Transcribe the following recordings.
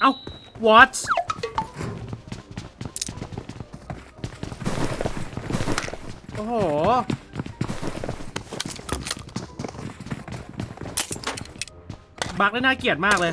เอ้า what โอ้โห บักได้น่าเกลียดมากเลย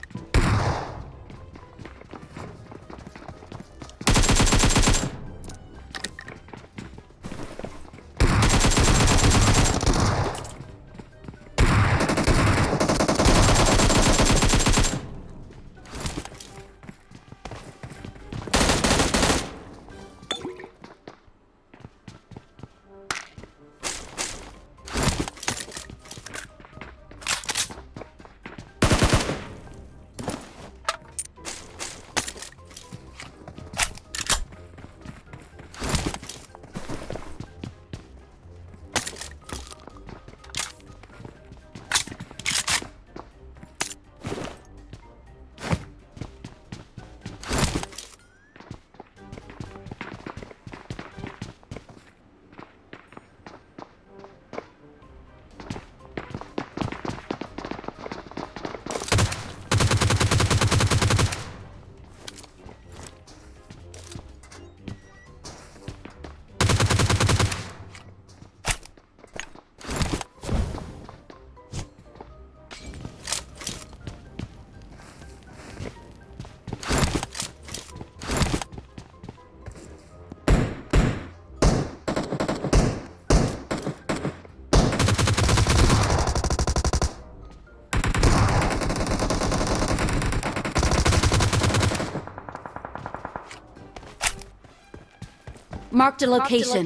'Marked a location.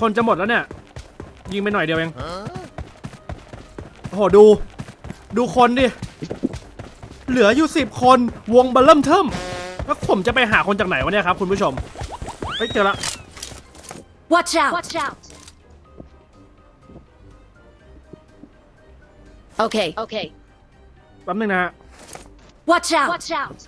คนจะหมดแล้วเนี่ย ยิงไปหน่อยเดียวเองโอ้โหดู ดูคนดิ เหลืออยู่สิบคนวงบัลเริ่มเทิมแล้วผมจะไปหาคนจากไหนวะเนี่ยครับคุณผู้ชมเฮ้ยเจอละ Watch out! Watch out! Okay. Okay. แป๊บนึงนะฮะ Watch out! Watch out!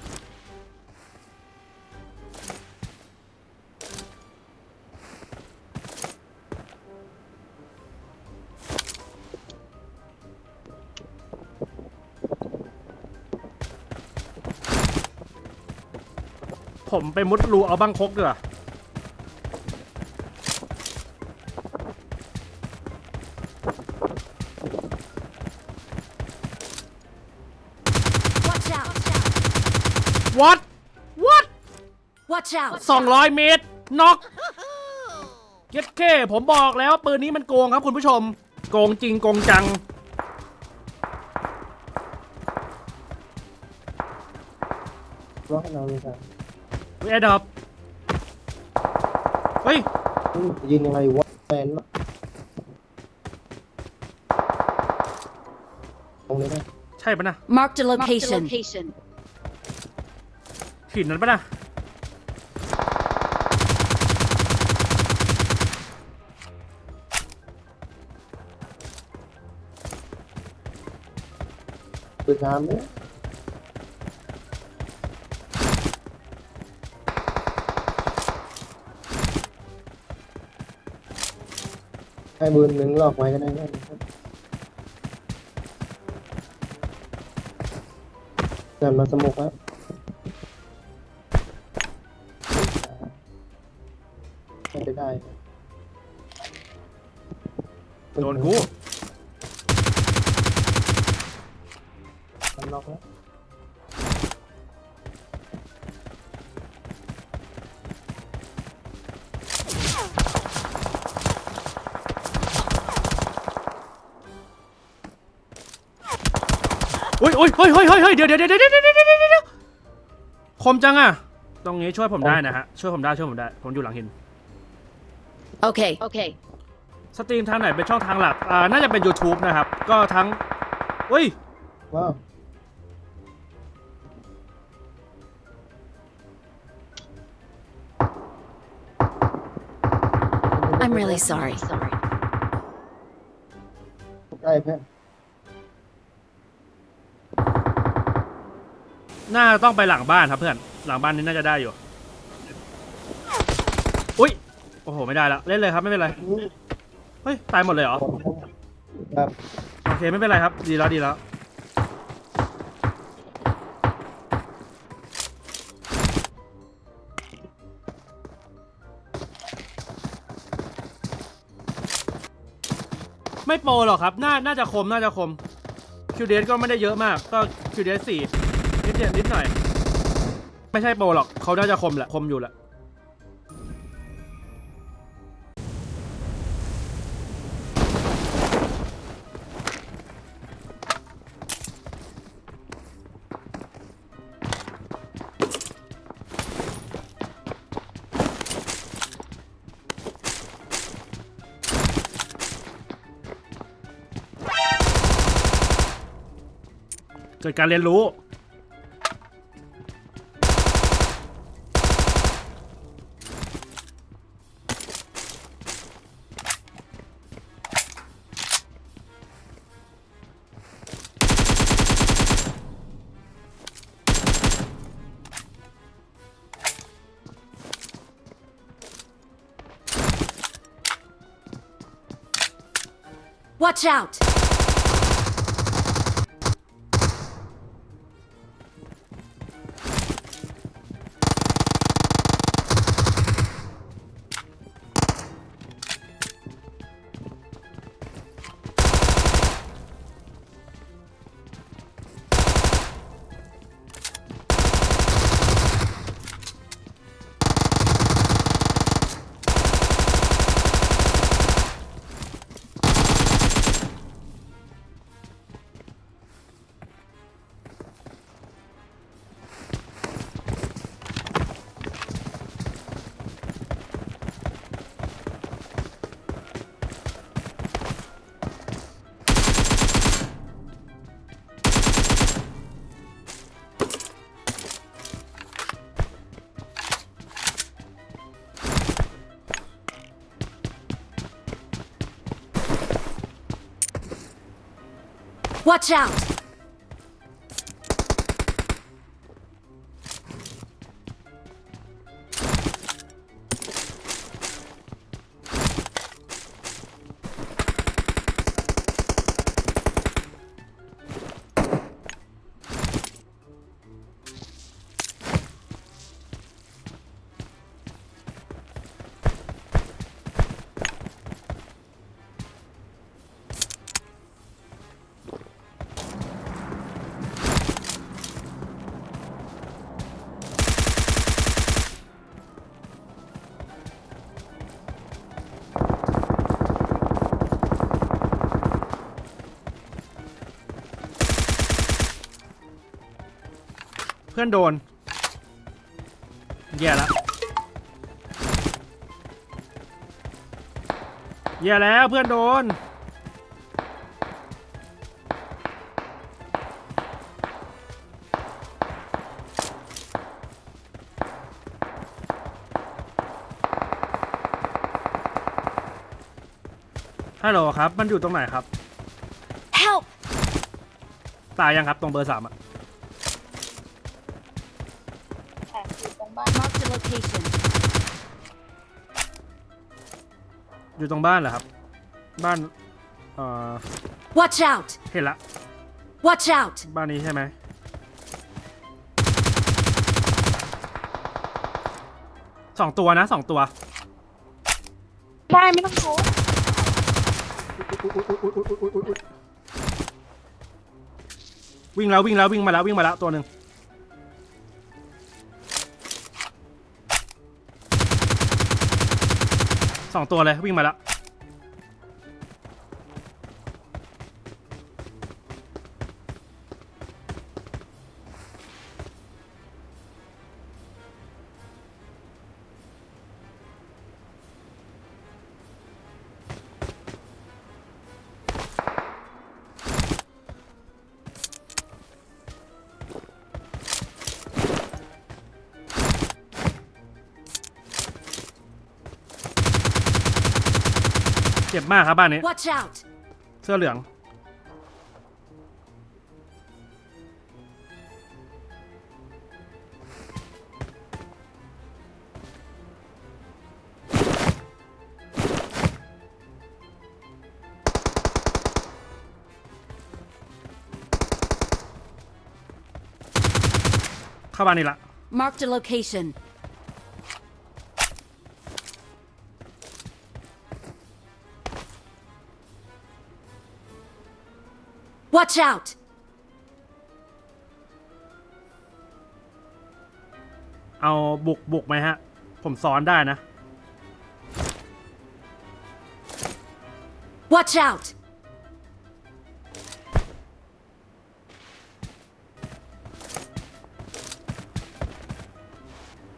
ผมไปมุดรูเอาบังคกดีกว่า Watch out! what what Watch out! 200 เมตรน็อกเย็ดเคผมบอกแล้วปืนนี้มันโกงครับคุณผู้ชม โกงจริงโกงจัง ว่าเราเลยครับเฮ้ย แอดดับเฮ้ยอืมยิงยังไงวะแมนวะตรงนี้นะใช่ปะนะ Marked a location. หินนั้นปะนะปืนน้ำเนี่ย ให้บืนหนึ่งลอกไว้ก็ได้นะครับเดินมาสมุกแล้ว อุ้ยอุ้ยเฮ้ยเฮ้ยเฮ้ยเฮ้ยเดี๋ยวเดี๋ยวเดี๋ยวเดี๋ยวเดี๋ยวเดี๋ยวเดี๋ยวคมจังอะตรงนี้ช่วยผมได้นะฮะ ช่วยผมได้ช่วยผมได้ ผมอยู่หลังหิน Okay. Okay. สตรีมทางไหนเป็นช่องทางหลัก อ่า น่าจะเป็น YouTube นะครับ ก็ทั้งอุ้ย ว้าว I'm really sorry. Sorry. ใกล้เพื่อน น่าต้องไปหลังบ้านครับเพื่อน หลังบ้านนี้น่าจะได้อยู่ อุ้ย โอ้โห ไม่ได้ละ เล่นเลยครับไม่เป็นไร เฮ้ย ตายหมดเลยเหรอ ครับโอเค ไม่เป็นไรครับ ดีแล้วดีแล้ว ไม่โปรหรอกครับ น่า น่าจะคม น่าจะคม คิวเดก็ไม่ได้เยอะมาก ก็คิวเดสี่ นิดเดียวนิดหน่อย ไม่ใช่โปรหรอกเขาน่าจะคมแหละคมอยู่แหละเกิดการเรียนรู้ Watch out. Watch out. พื่อนโดนแย่แล้วแย่แล้วเพื่อนโดน ฮัลโหลครับ มันอยู่ตรงไหนครับ Help. ตายยังครับ ตรงเบอร์สามอะ อยู่ตรงบ้านเหรอครับ บ้านเอ่อ Watch out. เห็นละ Watch out. บ้านนี้ใช่ไหมสองตัวนะสองตัว ได้ไม่ต้องโทษวิวิ่งแล้ววิ่งแล้ววิ่งมาแล้ววิ่งมาแล้วตัวหนึ่ง สองตัวเลยวิ่งมาแล้ว จ็บมากครับบ้านนี้ Watch out! เสื้อเหลือง เข้าบ้านนี่ละ Marked a location. Watch out! เอาบุกบุกไหมฮะ ผมซ้อนได้นะ Watch out!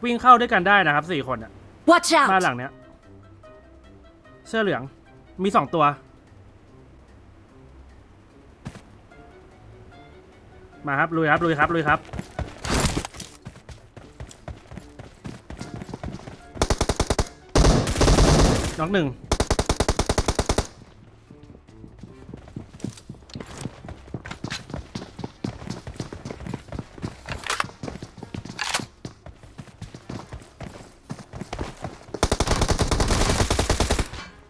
วิ่งเข้าด้วยกันได้นะครับสี่คนอะ Watch บ้าน out! หลังเนี้ย เสื้อเหลือง มีสองตัว มาครับลุยครับลุยครับลุยครับน้องหนึ่ง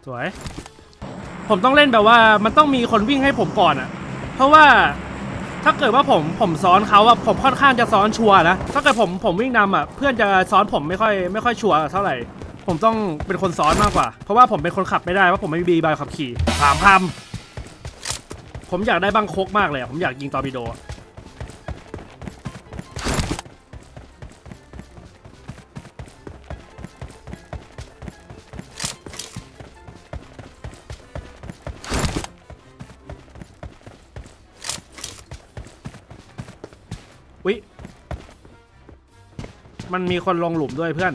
สวย ผมต้องเล่นแบบว่ามันต้องมีคนวิ่งให้ผมก่อนอะเพราะว่า ถ้าเกิดว่าผมผมซ้อนเขาอะผมค่อนข้างจะซ้อนชัวร์นะ ถ้าเกิดผมผมวิ่งนำอะเพื่อนจะซ้อนผมไม่ค่อยไม่ค่อยชัวร์เท่าไหร่ ผมต้องเป็นคนซ้อนมากกว่า เพราะว่าผมเป็นคนขับไม่ได้ว่าผมไม่มีใบขับขี่ถามคำผมอยากได้บังคกมากเลยอะผมอยากยิงตอร์ปิโดอะ มันมีคนลงหลุมด้วยเพื่อน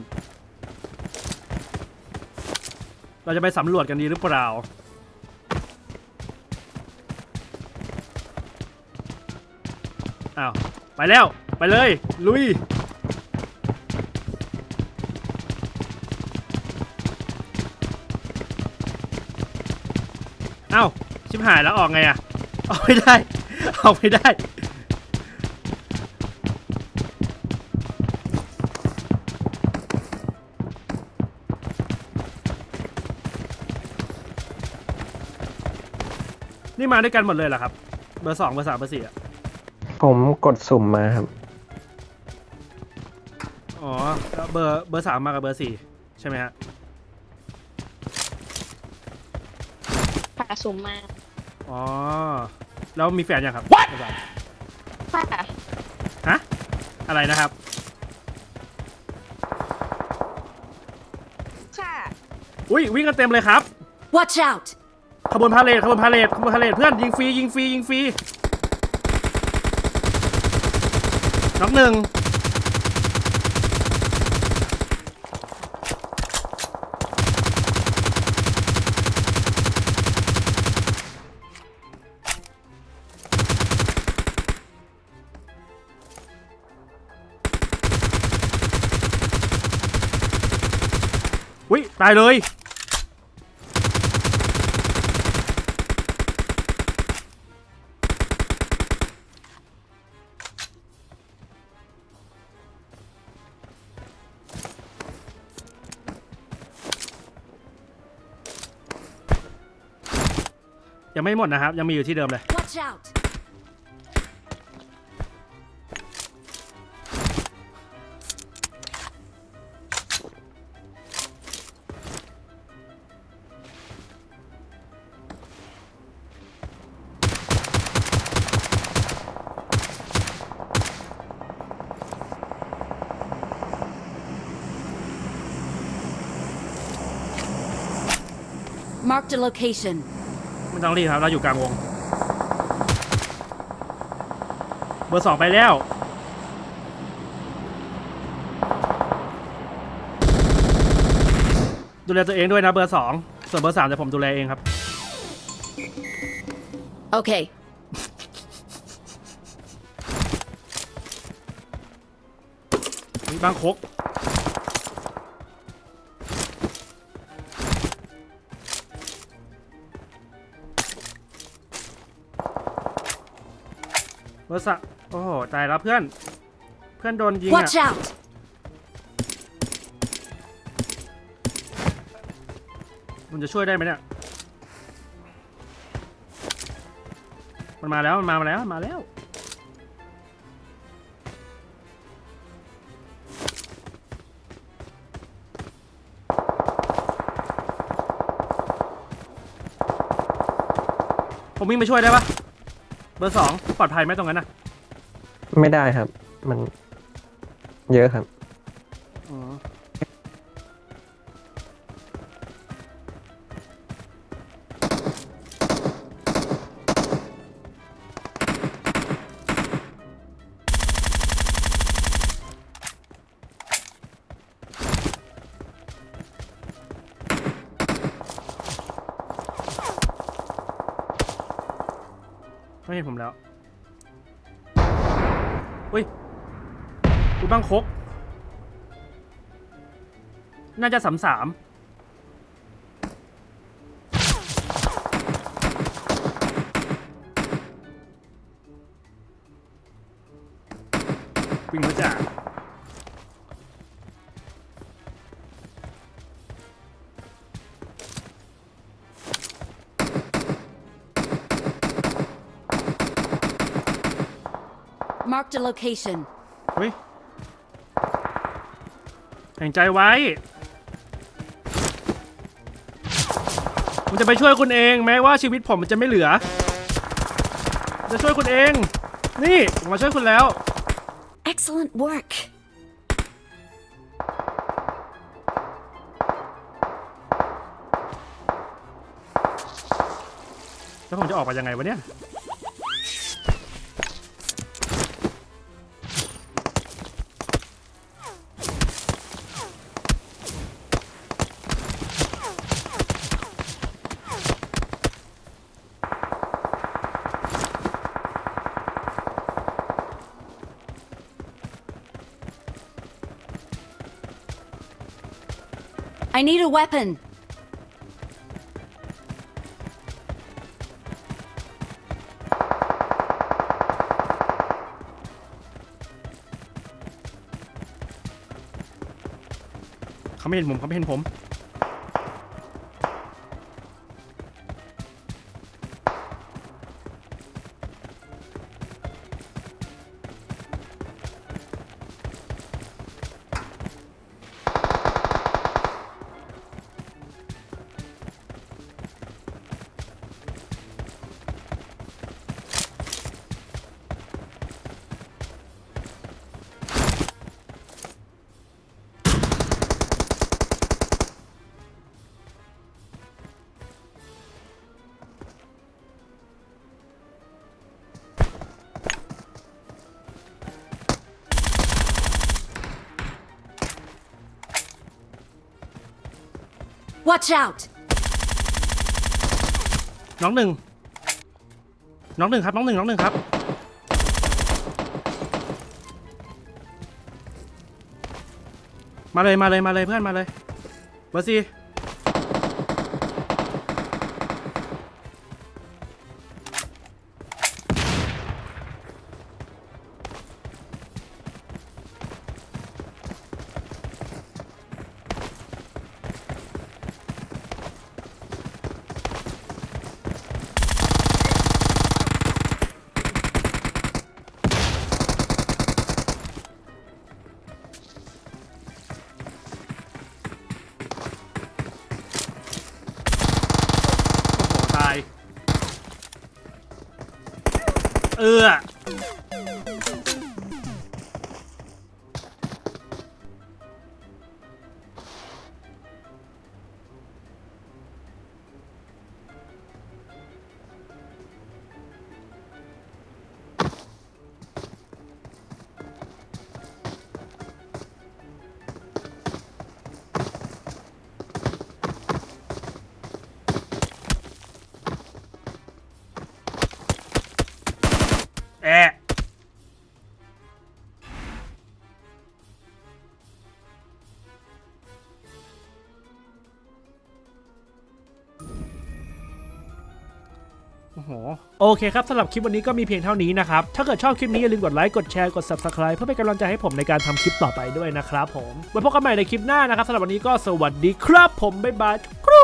เราจะไปสำรวจกันดีหรือเปล่า อ้าว ไปแล้ว ไปเลย ลุยเอ้าชิบหายแล้วออกไงอะออกไม่ได้ ออกไม่ได้ นี่มาด้วยกันหมดเลยเหรอครับ เบอร์สองเบอร์สามเบอร์สี่อะผมกดสุ่มมาครับ อ๋อแล้วเบอร์เบอร์สามมากับเบอร์สี่ใช่ไหมฮะ ผ่าสุ่มมาอ๋อ แล้วมีแฟนยังครับเบอร์สามค่ะฮะอะไรนะครับ ค่ะ อุ้ยวิ่งกันเต็มเลยครับ Watch out! ขบวนพาเลทขบวนพาเลทขบวนพาเลทเพื่อนยิงฟรียิงฟรียิงฟรีน็อกหนึ่งอุ้ยตายเลย ยังไม่หมดนะครับ ยังมีอยู่ที่เดิมเลย Watch out มาร์ k เ d a location. ไม่ต้องรีบครับ เราอยู่กลางวง เบอร์สองไปแล้ว ดูแลตัวเองด้วยนะเบอร์สองส่วนเบอร์สามเดี๋ยวผมดูแลเองครับ Okay. มีบางคก เบอร์สะโอ้โหตายแล้วเพื่อน เพื่อนโดนยิงอะ Watch out! มันจะช่วยได้ไหมเนี่ย มันมาแล้ว มันมาแล้ว มาแล้ว ผมวิ่งไปช่วยได้ปะ เบอร์สองปลอดภัยไหมตรงนั้นน่ะ ไม่ได้ครับ มัน เยอะครับ เห็นผมแล้วอุ้ยดูบ้างคก น่าจะสามสาม Marked a location. เฮ้ยแห่งใจไว้ ผมจะไปช่วยคุณเอง แม้ว่าชีวิตผมมันจะไม่เหลือ จะช่วยคุณเอง นี่ผมมาช่วยคุณแล้ว Excellent work. แล้วผมจะออกมายังไงวะเนี่ย I need a weapon. เขาไม่เห็นผมเขาไม่เห็นผม Watch out! น้องหนึ่ง น้องหนึ่งครับ น้องหนึ่งน้องหนึ่งครับ มาเลยมาเลยมาเลยเพื่อนมาเลยเบอร์สี่ เอ โอเคครับสำหรับคลิปวันนี้ก็มีเพียงเท่านี้นะครับ ถ้าเกิดชอบคลิปนี้อย่าลืมกดไลค์ กดแชร์ กด subscribe เพื่อเป็นกำลังใจให้ผมในการทำคลิปต่อไปด้วยนะครับผมไว้พบกันใหม่ในคลิปหน้านะครับสำหรับวันนี้ก็สวัสดีครับผมบ๊ายบายครู